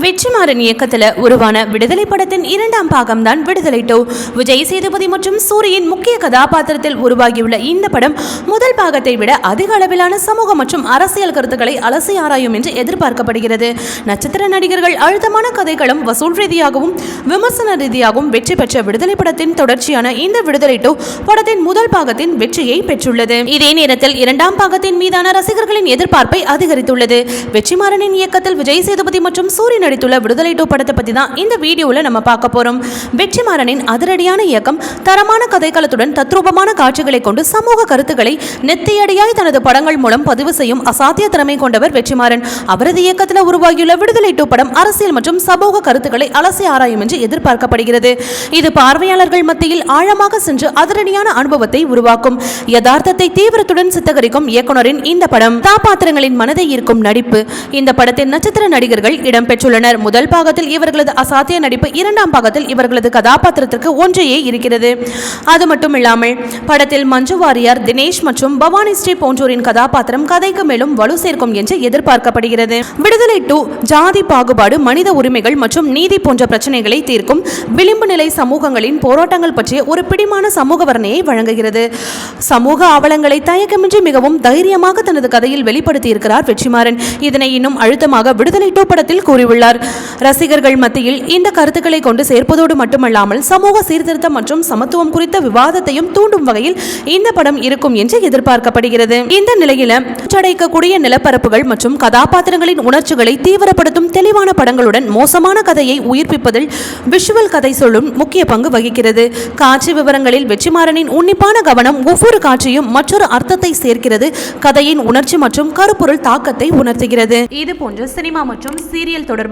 வெற்றிமாறன் இயக்கத்தில் உருவான விடுதலை படத்தின் இரண்டாம் பாகம் தான் விடுதலை டோ. விஜய் சேதுபதி மற்றும் சூரியின் முக்கிய கதாபாத்திரத்தில் உருவாகியுள்ள இந்த படம் முதல் பாகத்தை விட அதிக அளவிலான சமூக மற்றும் அரசியல் கருத்துக்களை அலசி ஆராயும் என்று எதிர்பார்க்கப்படுகிறது. நட்சத்திர நடிகர்கள் அழுத்தமான கதைகளும் வசூல் ரீதியாகவும் விமர்சன ரீதியாகவும் வெற்றி பெற்ற விடுதலை படத்தின் தொடர்ச்சியான இந்த விடுதலை டோ படத்தின் முதல் பாகத்தின் வெற்றியை பெற்றுள்ளது. இதே நேரத்தில் இரண்டாம் பாகத்தின் மீதான ரசிகர்களின் எதிர்பார்ப்பை அதிகரித்துள்ளது. வெற்றிமாறனின் இயக்கத்தில் விஜய் சேதுபதி மற்றும் சூரியன் சூரி நடித்துள்ள விடுதலை டூ படத்தை பற்றி தான் இந்த வீடியோவில் நம்ம பார்க்க போகிறோம் வெற்றிமாறனின் அதிரடியான இயக்கம் தரமான கதைக்களத்துடன் தத்ரூபமான காட்சிகளை கொண்டு சமூக கருத்துக்களை நெத்தியடியாய் தனது படங்கள் மூலம் பதிவு செய்யும் அசாத்திய திறமை கொண்டவர் வெற்றிமாறன். அவரது இயக்கத்தில் உருவாகியுள்ள விடுதலை டூ படம் அரசியல் மற்றும் சமூக கருத்துக்களை அலசி ஆராயும் என்று எதிர்பார்க்கப்படுகிறது. இது பார்வையாளர்கள் மத்தியில் ஆழமாக சென்று அதிரடியான அனுபவத்தை உருவாக்கும். யதார்த்தத்தை தீவிரத்துடன் சித்தகரிக்கும் இயக்குனரின் இந்த படம் கதாபாத்திரங்களின் மனதை ஈர்க்கும் நடிப்பு. இந்த படத்தின் நட்சத்திர நடிகர்கள் இடம்பெற்றுள்ளனர். முதல் பாகத்தில் இவர்களது அசாத்திய நடிப்பு இரண்டாம் பாகத்தில் இவர்களது கதாபாத்திரத்திற்கு ஒன்றையே இருக்கிறது. அது மட்டும் இல்லாமல் படத்தில் மஞ்சு வாரியார் தினேஷ் மற்றும் பவானி ஸ்ரீ போன்றோரின் கதாபாத்திரம் கதைக்கு மேலும் வலு சேர்க்கும் என்று எதிர்பார்க்கப்படுகிறது. விடுதலை டூ ஜாதி பாகுபாடு மனித உரிமைகள் மற்றும் நீதி போன்ற பிரச்சனைகளை தீர்க்கும் விளிம்பு நிலை சமூகங்களின் போராட்டங்கள் பற்றிய ஒரு பிடிமான சமூக வர்ணையை வழங்குகிறது. சமூக அவலங்களை தயக்கமின்றி மிகவும் தைரியமாக தனது கதையில் வெளிப்படுத்தியிருக்கிறார் வெற்றிமாறன். இதனை இன்னும் அழுத்தமாக விடுதலை டூ படத்தில் கூறியுள்ளார். ரசிகர்கள் மத்தியில் இந்த கருத்துக்களை கொண்டு சேர்ப்பதோடு மட்டுமல்லாமல் சமூக சீர்திருத்தம் மற்றும் சமத்துவம் குறித்த விவாதத்தையும் தூண்டும் வகையில் இந்த படம் இருக்கும் என்று எதிர்பார்க்கப்படுகிறது. இந்த நிலையில சுற்றடைக்கக்கூடிய நிலப்பரப்புகள் மற்றும் கதாபாத்திரங்களின் உணர்ச்சிகளை தீவிரப்படுத்தும் தெளிவான படங்களுடன் மோசமான கதையை உயிர்ப்பிப்பதில் விஷுவல் கதை சொல்லும் முக்கிய பங்கு வகிக்கிறது. காட்சி விவரங்களில் வெற்றிமாறனின் உன்னிப்பான கவனம் ஒவ்வொரு காட்சியும் மற்றொரு அர்த்தத்தை சேர்க்கிறது. கதையின் உணர்ச்சி மற்றும் கருப்பொருள் தாக்கத்தை உணர்த்துகிறது. இது போன்ற சினிமா மற்றும் சீரியல் தொடர்பான